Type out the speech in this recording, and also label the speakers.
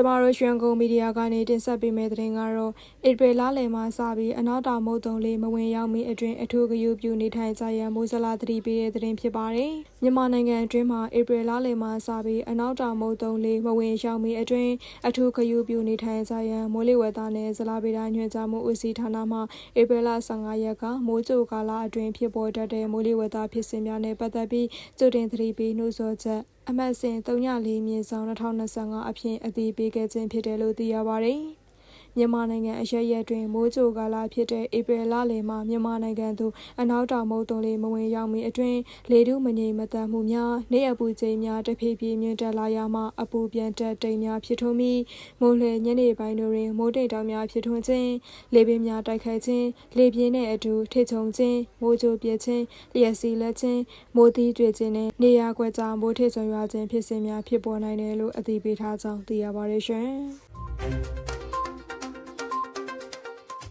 Speaker 1: ကျမတို့ရွှေကုန်းမီဒီယာကနေတင်ဆက်ပေးမယ့်သတင်းကတော့ဧပြီလလယ်မှာစပြီးအနောက်တောင်မုတ်တုံလေးမဝင်ရောက်မီအတွင်အထူးဂရုပြုနေထိုင်ကြရန်မိုးစလာသတိပေးတဲ့သတင်းဖြစ်ပါတယ်။မြန်မာနိုင်ငံအတွင်းမှာဧပြီလလယ်မှာစပြီးအနောက်တောင်မုတ်တုံလေးမဝင်ရောက်မီအတွင်အထူးဂရုပြုနေထိုင်ကြရန်မိုးလေဝသနဲ့ဇလာဗေဒညွှန်ကြားမှုဦးစီးဌာနမှဧပြီလ15ရက်ကမိုးကြိုကာလအတွင်းဖြစ်ပေါ်တတ်တဲ့မိုးလေဝသဖြစ်စဉ်များနဲ့ပတ်သက်ပြီးကြိုတင်သတိပေးနှိုးဆော်ချက် အမှတ်စဉ်304မြင်းဆောင်2025အဖြစ်အတည်ပြုခဲ့ခြင်းဖြစ်တယ်လို့သိရပါတယ်။ မြန်မာနိုင်ငံအရရက်တွင်မိုးကြိုကာလဖြစ်တဲ့ဧပြီလလယ်မှမြန်မာနိုင်ငံသို့အနောက်တောင်မုတ်တုံလေးမဝင်ရောက်မီအတွင်လေထုမငြိမ်မသက်မှုများနေအပူချိန်များတဖြည်းဖြည်းမြင့်တက်လာရမှအပူပြန်တက်တိမ်များဖြစ်ထွန်းပြီးမိုးလေညနေပိုင်းတွင်မိုးတိမ်တောင်များဖြစ်ထွန်းခြင်းလေပင်များတိုက်ခိုက်ခြင်းလေပြင်းနှင့်အတူထိချုံခြင်းမိုးကြိုပြည့်ခြင်းလျက်စီလက်ခြင်းမိုးသီးတွေ့ခြင်းနှင့်နေရာကွက်ကြားမိုးထစ်ချုံရွာခြင်းဖြစ်စဉ်များဖြစ်ပေါ်နိုင်တယ်လို့အသိပေးထားကြောင်းသိရပါတယ်ရှင်။